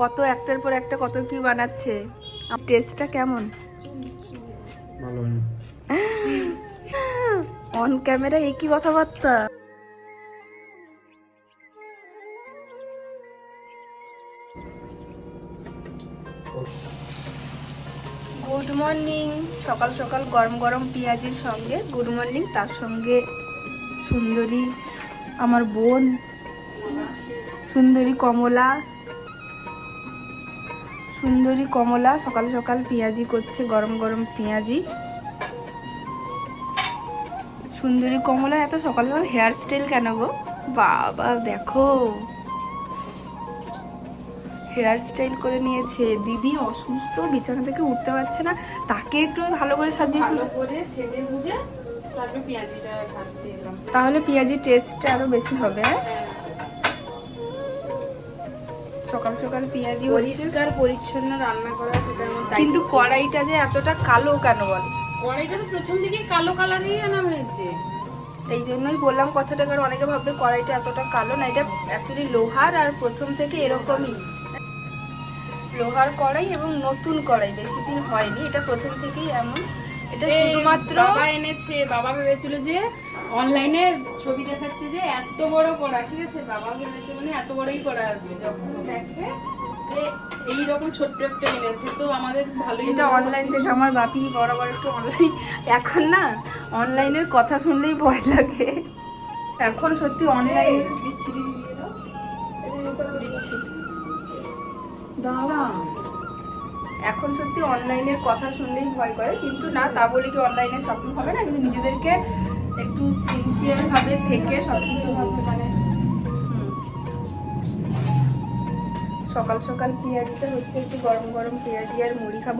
কত একটার পর একটা কত কি বানাচ্ছে? টেস্টটা কেমন? ভালো অন ক্যামেরা একই কথাবার্তা। গুড মর্নিং সকাল সকাল গরম গরম পেঁয়াজের সঙ্গে গুড মর্নিং তার সঙ্গে সুন্দরী আমার বোন সুন্দরী কমলা সুন্দরী কমলা সকাল সকাল পেঁয়াজি করছে গরম গরম পেঁয়াজি। সুন্দরী কমলা এত সকাল সকাল হেয়ার স্টাইল কেন গো? বাবা দেখো। হেয়ার স্টাইল করে নিয়েছে। দিদি অসুস্থ বিছানা থেকে উঠতে পারছে না। তাকে একটু ভালো করে সাজিয়ে ভালো করে সেজে গুজে তারপরে পেঁয়াজিটা দিলাম। তাহলে পেঁয়াজির টেস্টটা আরও বেশি হবে হ্যাঁ? সকাল সকাল পেঁয়াজি পরিষ্কার পরিচ্ছন্ন রান্না করা সেটা আমার কিন্তু কড়াইটা যে এতটা কালো কেন বল? কড়াইটা তো প্রথম থেকে কালো কালারই আনা হয়েছে। এই জন্যই বললাম কথাটা কারণ অনেকে ভাববে কড়াইটা এতটা কালো না এটা অ্যাকচুয়ালি লোহার আর প্রথম থেকে এরকমই। লোহার কড়াই এবং নতুন কড়াই বেশি দিন হয়নি এটা প্রথম থেকেই এমন। এটা শুধুমাত্র বাবা এনেছে বাবা ভেবেছিল যে অনলাইনে ছবি দেখাচ্ছে যে এত বড় করা ঠিক আছে? বাবা ভেবেছে মানে এত বড়ই করা আসবে। যখন দেখবে যে এইরকম ছোট্ট একটা এনেছে তো আমাদের ভালোই এটা অনলাইন থেকে আমার বাপি বরাবর একটু অনলাইন এখন না অনলাইনের কথা শুনলেই ভয় লাগে। এখন সত্যি অনলাইন দিচ্ছি দিচ্ছি। দাঁড়া এখন সত্যি অনলাইনের কথা শুনলেই ভয় করে কিন্তু না তা বলে কি অনলাইনে শপিং হবে না? কিন্তু নিজেদেরকে একটু সিনসিয়ার ভাবে থেকে সবকিছু ভাবতে হুম। সকাল সকাল পেঁয়াজিটা হচ্ছে একটু গরম গরম পেঁয়াজি আর মুড়ি খাব।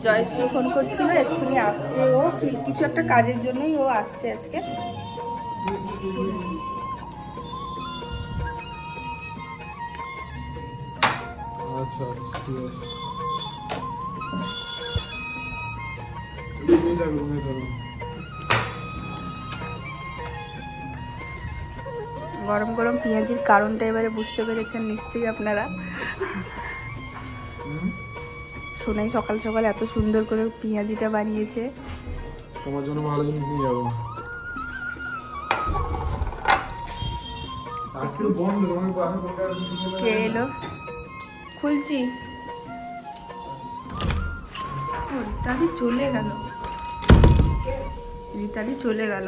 জয়শ্রী ফোন করছিল এক্ষুনি আসছে ও। কিছু একটা কাজের জন্যই ও আসছে আজকে। আচ্ছা আচ্ছা ঠিক আছে। গরম গরম পেঁয়াজির কারণটা এবারে বুঝতে পেরেছেন নিশ্চয়ই আপনারা? সোনাই সকাল সকাল এত সুন্দর করে পেঁয়াজিটা বানিয়েছে। তোমার জন্য ভালো জিনিস নিয়ে যাব। কে এলো? খুলছি। চলে গেল। রীতাদি চলে গেল।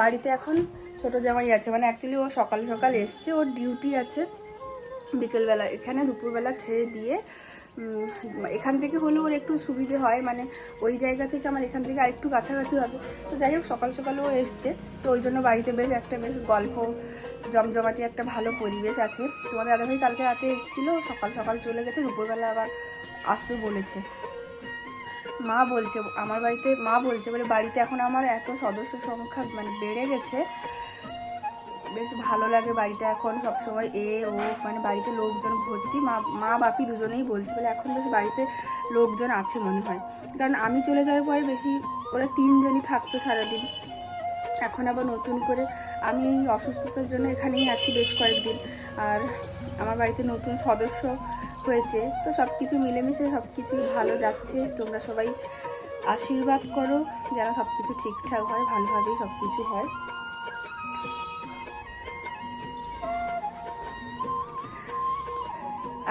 বাড়িতে এখন ছোট জামাই আছে। মানে অ্যাকচুয়ালি ও সকাল সকাল এসছে, ওর ডিউটি আছে বিকেলবেলা। এখানে দুপুরবেলা খেয়ে দিয়ে এখান থেকে হলেও ওর একটু সুবিধে হয়। মানে ওই জায়গা থেকে আমার এখান থেকে আরেকটু কাছাকাছি হবে। তো যাই হোক, সকাল সকাল ও এসছে। তো ওই জন্য বাড়িতে বেশ একটা বেশ গল্প, জমজমাটি একটা ভালো পরিবেশ আছে। তোমাদের দাদাভাই কালকে রাতে এসেছিল, সকাল সকাল চলে গেছে, দুপুরবেলা আবার আসবে বলেছে। মা বলছে, আমার বাড়িতে মা বলছে বলে বাড়িতে এখন আমার এত সদস্য সংখ্যা মানে বেড়ে গেছে। বেশ ভালো লাগে বাড়িতে এখন সবসময় এ, ও মানে বাড়িতে লোকজন ভর্তি। মা মা বাপি দুজনেই বলছে বলে এখন বেশ বাড়িতে লোকজন আছে মনে হয়। কারণ আমি চলে যাওয়ার পরে বেশি ওরা তিনজনই থাকতো সারাদিন। এখন আবার নতুন করে আমি অসুস্থতার জন্য এখানেই আছি বেশ কয়েকদিন। আর আমার বাড়িতে নতুন সদস্য হয়েছে। তো সব কিছু মিলেমিশে সব কিছুই ভালো যাচ্ছে। তোমরা সবাই আশীর্বাদ করো, যেন সব কিছু ঠিকঠাক হয়, ভালোভাবেই সব কিছু হয়।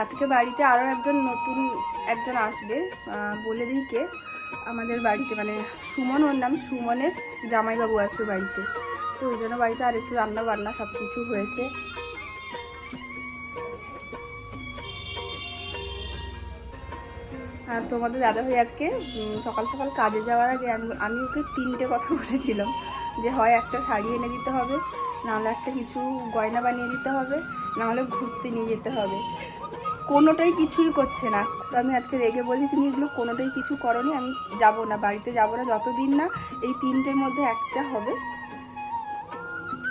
আজকে বাড়িতে আরও একজন নতুন একজন আসবে বলে দিই কে। আমাদের বাড়িতে মানে সুমন, ওর নাম সুমনের জামাইবাবু আসবে বাড়িতে। তো ওই জন্য বাড়িতে আর একটু রান্না বান্না সব কিছু হয়েছে। আর তোমাদের দাদাভাই আজকে সকাল সকাল কাজে যাওয়ার আগে আমি- ওকে তিনটে কথা বলেছিলাম, যে হয় একটা শাড়ি এনে দিতে হবে, নাহলে একটা কিছু গয়না বানিয়ে দিতে হবে, নাহলে ঘুরতে নিয়ে যেতে হবে। কোনোটাই কিছুই করছে না। তো আমি আজকে রেগে বলছি, তুমি এগুলো কোনোটাই কিছু করনি, আমি যাব না, বাড়িতে যাব না, যতদিন না এই তিনটের মধ্যে একটা হবে।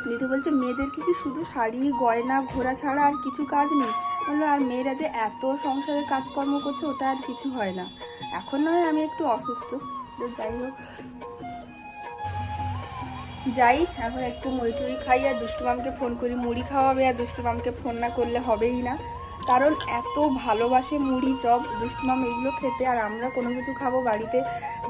দিদি বলছে, মেয়েদেরকে কি শুধু শাড়ি, গয়না ঘোরা ছাড়া আর কিছু কাজ নেই? বলল আর মেয়েরা যে এত সংসারে কাজকর্ম করছে, ওটা আর কিছু হয় না। এখন নয় আমি একটু অসুস্থ। যাই হোক। যাই, এখন একটু মুড়ি টুড়ি খাই আর দুষ্টু মামকে ফোন করি। মুড়ি খাওয়াবে আর দুষ্টু মামকে ফোন না করলে হবেই না। কারণ এত ভালোবাসে মুড়ি, চপ, দুষ্টু মাম এগুলো খেতে, আর আমরা কোনো কিছু খাব বাড়িতে।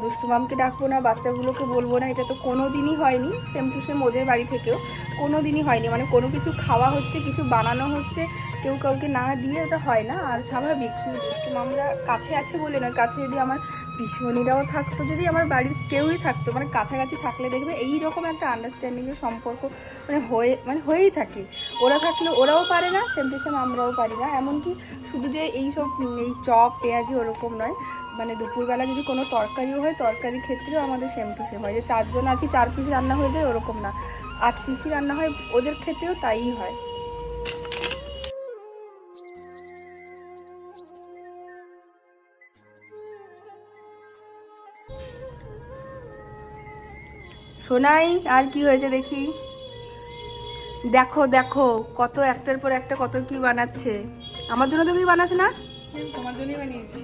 দুষ্টু মামকে ডাকবো না, বাচ্চাগুলোকে বলব না, এটা তো কোনো দিনই হয়নি। সেম টু সেম ওদের বাড়ি থেকেও কোনো দিনই হয়নি। মানে কোনো কিছু খাওয়া হচ্ছে, কিছু বানানো হচ্ছে কেউ কাউকে না দিয়ে ওটা হয় না, আর স্বাভাবিক শুধু দুষ্টু মামরা কাছে আছে বলে নয়, কাছে যদি আমার পিসিমণিরাও থাকতো, যদি আমার বাড়ির কেউই থাকতো মানে কাছাকাছি থাকলে দেখবে এই রকম একটা আন্ডারস্ট্যান্ডিংয়ের সম্পর্ক মানে হয়ে মানে হয়েই থাকে। ওরা থাকলে ওরাও পারে না সেম টু সেম আমরাও পারি না। এমনকি শুধু যে এই সব এই চপ, পেঁয়াজি ওরকম নয় মানে দুপুরবেলা যদি কোনো তরকারিও হয়, তরকারির ক্ষেত্রেও আমাদের সেম টু সেম হয়। যে চারজন আছি, চার পিস রান্না হয়ে যায়, ওরকম না। আট পিসই রান্না হয়, ওদের ক্ষেত্রেও তাই হয়। শোনাই আর কি হয়েছে দেখি? দেখো দেখো কত একটার পর একটা কত কি বানাচ্ছে। আমার জন্য তো কি বানাচ্ছে না? তোমার জন্যই বানিয়েছি।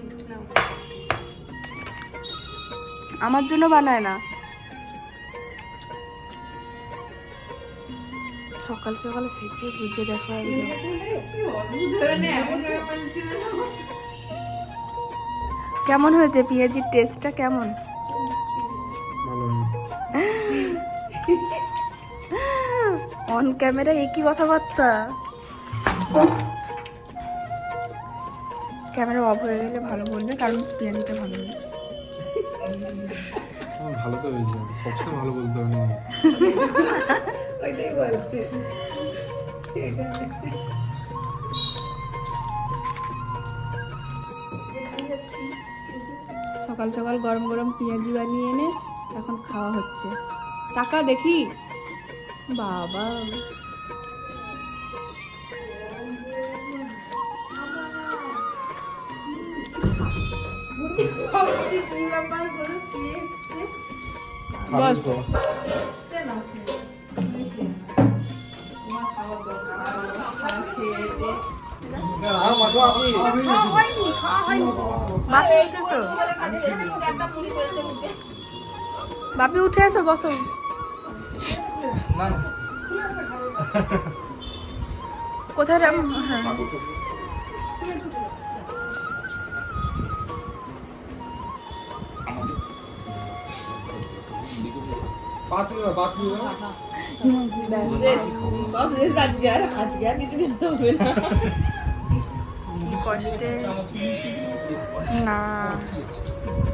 আমার জন্য বানায় না। সকাল সকাল সেজে বুঝে দেখো। কেমন হয়েছে? পেঁয়াজির টেস্টটা কেমন? ভালো অন ক্যামেরা একই কথাবার্তা? ক্যামেরা অফ হয়ে গেলে ভালো বলবে কারণ পেঁয়াজিটা ভালো হয়েছে। ভালো তো হয়েছে সবসময় ভালো বলতে হবে ওইটাই বলছে। সকাল সকাল গরম গরম পেঁয়াজি বানিয়ে এনে এখন খাওয়া হচ্ছে। টাকা দেখি? বাবা? বাপি উঠে এসো বসো কোথায় হ্যাঁ। পাতুরি না, না। কি কষ্টে? না।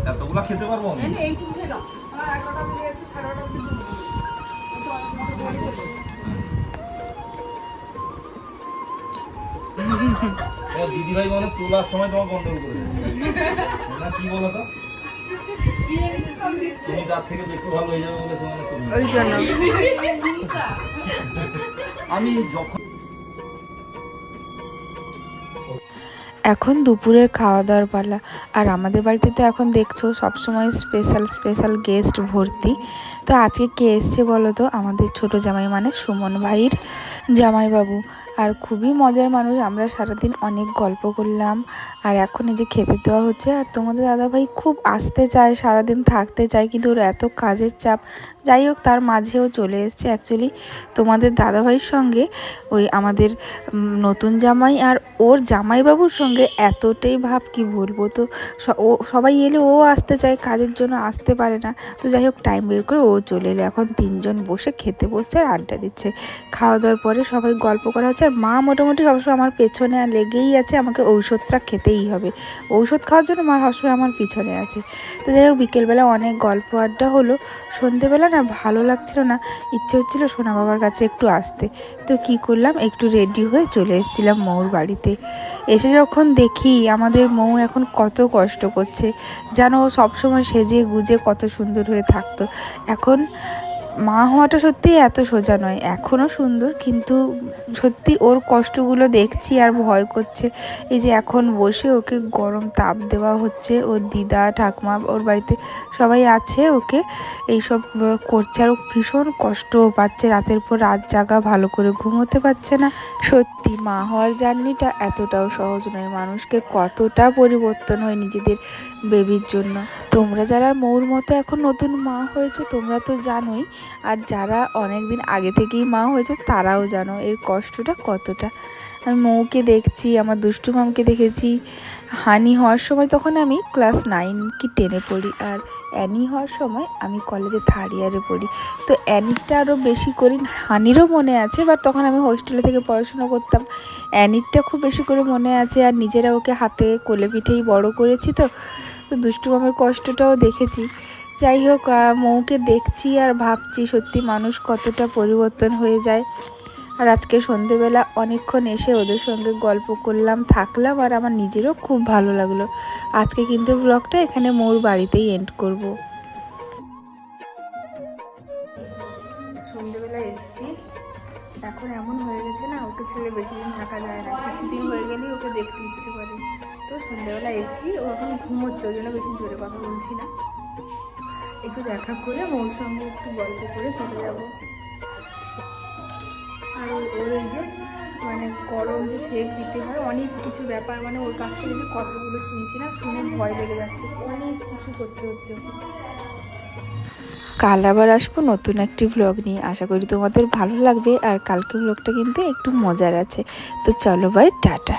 এতগুলা খেতে পারব আমি? তোমার দিদিভাই মানে তোলার সময় তোমার গন্ডগোল করে দেবে। না কি বলো তো? তুমি তার থেকে বেশি ভালো হয়ে যাবে বলে তোমার আমি যখন এখন দুপুরের খাওয়া দাওয়ার পালা। আর আমাদের বাড়িতে তো এখন দেখছ, সবসময় স্পেশাল স্পেশাল গেস্ট ভর্তি। তো আজকে কে এসছে বলো তো? আমাদের ছোট জামাই মানে সুমন ভাইয়ের জামাইবাবু। আর খুবই মজার মানুষ। আমরা সারাদিন অনেক গল্প করলাম। আর এখন এই যে খেতে দেওয়া হচ্ছে, আর তোমাদের দাদাভাই খুব আসতে চায়, সারাদিন থাকতে চায়, কিন্তু ওর এত কাজের চাপ। যাই হোক, তার মাঝেও চলে এসছে অ্যাকচুয়ালি তোমাদের দাদাভাইয়ের সঙ্গে। ওই আমাদের নতুন জামাই আর ওর জামাইবাবুর সঙ্গে এতটাই ভাব, কি বলব? তো ও, সবাই এলে ও আসতে চায়, কাজের জন্য আসতে পারে না। তো যাই হোক টাইম বের করে ও চলে এলো। এখন তিনজন বসে খেতে বসছে আর আড্ডা দিচ্ছে। খাওয়া দাওয়ার পরে সবাই গল্প করা হচ্ছে। আর মা মোটামুটি সবসময় আমার পেছনে লেগেই আছে, আমাকে ঔষধটা খেতেই হবে। ঔষধ খাওয়ার জন্য মা সবসময় আমার পিছনে আছে। তো যাই হোক, বিকেলবেলা অনেক গল্প আড্ডা হলো। সন্ধেবেলা না ভালো লাগছিল না, ইচ্ছে হচ্ছিল সোনা বাবার কাছে একটু আসতে। তো কি করলাম, একটু রেডি হয়ে চলে এসেছিলাম মৌর বাড়িতে। এসে যখন দেখি আমাদের মৌ এখন কত কষ্ট করছে, যেন সবসময় সেজে গুজে কত সুন্দর হয়ে থাকতো। এখন মা হওয়াটা সত্যি এত সোজা নয় এখনও সুন্দর, কিন্তু সত্যি ওর কষ্টগুলো দেখছি আর ভয় করছে। এই যে এখন বসে ওকে গরম তাপ দেওয়া হচ্ছে, ওর দিদা, ঠাকুমা, ওর বাড়িতে সবাই আছে ওকে, এইসব করছে আর ভীষণ কষ্টও পাচ্ছে, রাতের পর রাত জাগা, ভালো করে ঘুমোতে পারছে না। সত্যি মা হওয়ার জার্নিটা এতটাও সহজ নয়, মানুষকে কতটা পরিবর্তন হয় নিজেদের বেবির জন্য। তোমরা যারা মৌর মতো এখন নতুন মা হয়েছে, তোমরা তো জানোই। আর যারা অনেক দিন আগে থেকেই মা হয়েছে, তারাও জানো এর কষ্টটা কতটা। আমি মৌকে দেখছি, আমার দুষ্টু মামকে দেখেছি। হানি হওয়ার সময় তখন আমি ক্লাস নাইন কি টেনে পড়ি, আর অ্যানি হওয়ার সময় আমি কলেজে থার্ড ইয়ারে পড়ি। তো অ্যানিরটা আরও বেশি করি, হানিরও মনে আছে বাট তখন আমি হোস্টেলে থেকে পড়াশোনা করতাম। অ্যানিরটা খুব বেশি করে মনে আছে, আর নিজেরা ওকে হাতে কোলে পিঠেই বড় করেছি তো। তো দুষ্টু মামের কষ্টটাও দেখেছি। যাই হোক মৌকে দেখছি আর ভাবছি সত্যি মানুষ কতটা পরিবর্তন হয়ে যায়। আর আজকে সন্ধেবেলা অনেকক্ষণ এসে ওদের সঙ্গে গল্প করলাম, থাকলাম আর আমার নিজেরও খুব ভালো লাগল। আজকে কিন্তু ব্লগটা এখানে মোর বাড়িতেই এন্ড করব। সন্ধ্যেবেলা এসছি। এখন এমন হয়ে গেছে না, ওকে ছেড়ে বেশি দিন থাকা যায় না। কিছুদিন হয়ে গেলেই ওকে দেখতে ইচ্ছে করে। তো সন্ধ্যেবেলা এসছি, ও এখন ঘুমোচ্ছে, ওই জন্য বেশি জোরে কথা বলছি না। একটু দেখা করে ওর সঙ্গে একটু গল্প করে চলে যাব। আর ওর এই যে মানে গরম যে শেক দিতে হয়, অনেক কিছু ব্যাপার মানে ওর কাছ থেকে যে কথাগুলো শুনছি না, শুনে ভয় লেগে যাচ্ছে, অনেক কিছু করতে হচ্ছে। কাল আবার আসব নতুন একটি ব্লগ নিয়ে। আশা করি তোমাদের ভালো লাগবে, আর কালকে ব্লগটা কিন্তু একটু মজার আছে। তো চলো বাই টাটা।